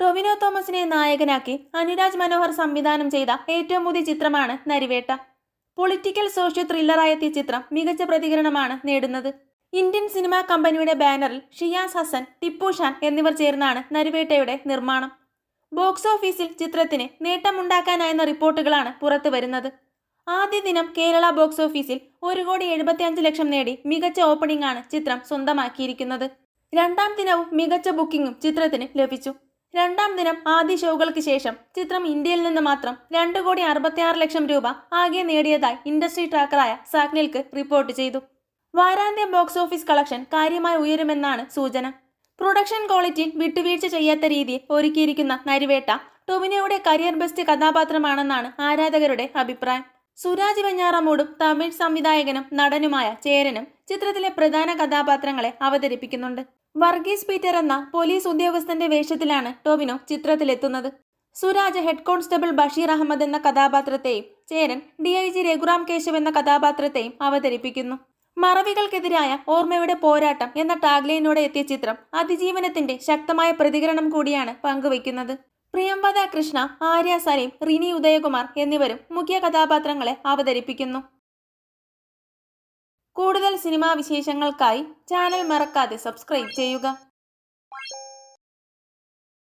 ടൊവിനോ തോമസിനെ നായകനാക്കി അനുരാജ് മനോഹർ സംവിധാനം ചെയ്ത ഏറ്റവും പുതിയ ചിത്രമാണ് നരിവേട്ട. പൊളിറ്റിക്കൽ സോഷ്യോ ത്രില്ലറായെത്തിയ ചിത്രം മികച്ച പ്രതികരണമാണ് നേടുന്നത്. ഇന്ത്യൻ സിനിമാ കമ്പനിയുടെ ബാനറിൽ ഷിയാസ് ഹസൻ ടിപ്പു ഷാൻ എന്നിവർ ചേർന്നാണ് നരിവേട്ടയുടെ നിർമ്മാണം. ബോക്സ് ഓഫീസിൽ ചിത്രത്തിന് നേട്ടമുണ്ടാക്കാനായെന്ന റിപ്പോർട്ടുകളാണ് പുറത്തു വരുന്നത്. ആദ്യ ദിനം കേരള ബോക്സ് ഓഫീസിൽ ഒരു കോടി എഴുപത്തിയഞ്ച് ലക്ഷം നേടി മികച്ച ഓപ്പണിംഗ് ആണ് ചിത്രം സ്വന്തമാക്കിയിരിക്കുന്നത്. രണ്ടാം ദിനവും മികച്ച ബുക്കിംഗും ചിത്രത്തിന് ലഭിച്ചു. രണ്ടാം ദിനം ആദ്യ ഷോകൾക്ക് ശേഷം ചിത്രം ഇന്ത്യയിൽ നിന്ന് മാത്രം രണ്ട് കോടി അറുപത്തിയാറ് ലക്ഷം രൂപ ആകെ നേടിയതായി ഇൻഡസ്ട്രി ട്രാക്കറായ സാഗ്നിൽക്ക് റിപ്പോർട്ട് ചെയ്തു. വാരാന്ത്യ ബോക്സ് ഓഫീസ് കളക്ഷൻ കാര്യമായി ഉയരുമെന്നാണ് സൂചന. പ്രൊഡക്ഷൻ ക്വാളിറ്റി വിട്ടുവീഴ്ച ചെയ്യാത്ത രീതിയിൽ ഒരുക്കിയിരിക്കുന്ന നരിവേട്ട ടൊവിനോയുടെ കരിയർ ബെസ്റ്റ് കഥാപാത്രമാണെന്നാണ് ആരാധകരുടെ അഭിപ്രായം. സുരാജ് വെഞ്ഞാറമൂടും തമിഴ് സംവിധായകനും നടനുമായ ചേരനും ചിത്രത്തിലെ പ്രധാന കഥാപാത്രങ്ങളെ അവതരിപ്പിക്കുന്നുണ്ട്. വർഗീസ് പീറ്റർ എന്ന പോലീസ് ഉദ്യോഗസ്ഥന്റെ വേഷത്തിലാണ് ടോവിനോ ചിത്രത്തിലെത്തുന്നത്. സുരാജ് ഹെഡ് കോൺസ്റ്റബിൾ ബഷീർ അഹമ്മദ് എന്ന കഥാപാത്രത്തെയും Cheran D I G Raghuram Keshav എന്ന കഥാപാത്രത്തെയും അവതരിപ്പിക്കുന്നു. മറവികൾക്കെതിരായ ഓർമ്മയുടെ പോരാട്ടം എന്ന ടാഗ്ലൈനോടെ എത്തിയ ചിത്രം അതിജീവനത്തിന്റെ ശക്തമായ പ്രതികരണം കൂടിയാണ് പങ്കുവയ്ക്കുന്നത്. പ്രിയംവദ കൃഷ്ണ ആര്യ സലീം റിനി ഉദയകുമാർ എന്നിവരും മുഖ്യ കഥാപാത്രങ്ങളെ അവതരിപ്പിക്കുന്നു. കൂടുതൽ സിനിമാ വിശേഷങ്ങൾക്കായി ചാനൽ മറക്കാതെ സബ്സ്ക്രൈബ് ചെയ്യുക.